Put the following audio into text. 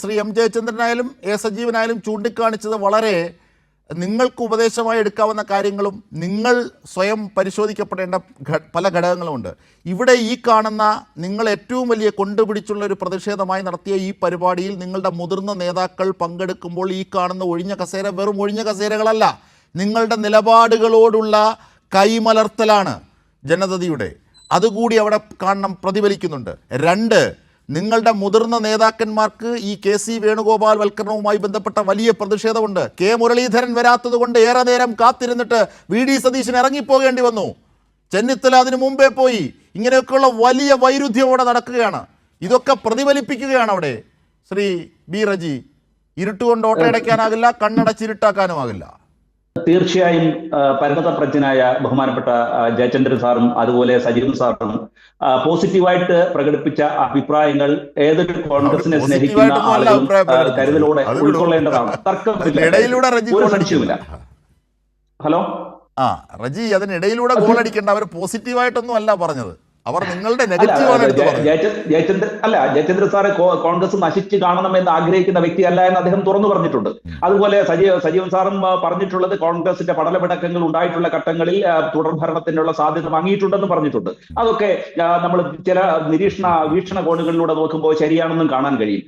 Shri M ജയചന്ദ്രനായാലും A സജീവനായാലും ചൂണ്ടിക്കാണിച്ചത് വളരെ നിങ്ങൾക്ക് ഉപദേശമായി എടുക്കാവുന്ന കാര്യങ്ങളും നിങ്ങൾ സ്വയം പരിശോധിക്കപ്പെടേണ്ട പല ഘടകങ്ങളുമുണ്ട്. ഇവിടെ ഈ കാണുന്ന നിങ്ങൾ ഏറ്റവും വലിയ കൊണ്ടുപിടിച്ചുള്ള ഒരു പ്രതിഷേധമായി നടത്തിയ ഈ പരിപാടിയിൽ നിങ്ങളുടെ മുതിർന്ന നേതാക്കൾ പങ്കെടുക്കുമ്പോൾ ഈ കാണുന്ന ഒഴിഞ്ഞ കസേര വെറും ഒഴിഞ്ഞ കസേരകളല്ല. നിങ്ങളുടെ നിലപാടുകളോടുള്ള കൈമലർത്തലാണ് ജനതയുടെ അതുകൂടി അവിടെ കാണണം പ്രതിഫലിക്കുന്നുണ്ട്. രണ്ട് നിങ്ങളുടെ മുതിർന്ന നേതാക്കന്മാർക്ക് ഈ കെ സി വേണുഗോപാൽ വൽക്കരണവുമായി ബന്ധപ്പെട്ട വലിയ പ്രതിഷേധമുണ്ട്. കെ മുരളീധരൻ വരാത്തത് കൊണ്ട് ഏറെ നേരം കാത്തിരുന്നിട്ട് വി ഡി സതീശൻ ഇറങ്ങിപ്പോകേണ്ടി വന്നു. ചെന്നിത്തല അതിനു മുമ്പേ പോയി. ഇങ്ങനെയൊക്കെയുള്ള വലിയ വൈരുദ്ധ്യം അവിടെ നടക്കുകയാണ്. ഇതൊക്കെ പ്രതിഫലിപ്പിക്കുകയാണ് അവിടെ. ശ്രീ ബി റജി ഇരുട്ടുകൊണ്ട് ഓട്ടയടയ്ക്കാനാകില്ല കണ്ണടച്ചിരുട്ടാക്കാനുമാകില്ല. തീർച്ചയായും ആ, പരിണതപ്രജ്ഞനായ ബഹുമാനപ്പെട്ട ജയചന്ദ്രൻ സാറും അതുപോലെ സജീവൻ സാറും പോസിറ്റീവായിട്ട് പ്രകടിപ്പിച്ച അഭിപ്രായങ്ങൾ ഏതൊരു കോൺഗ്രസിനെ സ്നേഹിക്കുന്ന ആളുകളും. കരുതലോടെ ഉൾക്കൊള്ളേണ്ടതാണ്. തർക്കമില്ല ഒരു ഗോൾ സംശയവുമില്ല. ഹലോ? ആ റജി അതിനിടയിലൂടെ ഗോൾ അടിക്കേണ്ട അവർ പോസിറ്റീവായിട്ടൊന്നും അല്ല പറഞ്ഞത്. അവർ നിങ്ങളുടെ നെഗറ്റീവാണ് എടുത്ത് ജയചന്ദ്ര അല്ല ജയചന്ദ്ര സാറെ കോൺഗ്രസ് കോൺഗ്രസ് കാണണം എന്ന് ആഗ്രഹിക്കുന്ന വ്യക്തിയല്ല എന്ന് അദ്ദേഹം തുറന്നു പറഞ്ഞിട്ടുണ്ട്. അതുപോലെ സജീവ സജീവൻ സാറും പറഞ്ഞിട്ടുള്ളത് കോൺഗ്രസിന്റെ പടലപിടക്കങ്ങൾ ഉണ്ടായിട്ടുള്ള ഘട്ടങ്ങളിൽ തുടർ ഭരണത്തിനുള്ള സാധ്യത വാങ്ങിയിട്ടുണ്ടെന്ന് പറഞ്ഞിട്ടുണ്ട്. അതൊക്കെ നമ്മൾ ചില നിരീക്ഷണ വീക്ഷണ കോണുകളിലൂടെ നോക്കുമ്പോൾ ശരിയാണെന്നും കാണാൻ കഴിയും.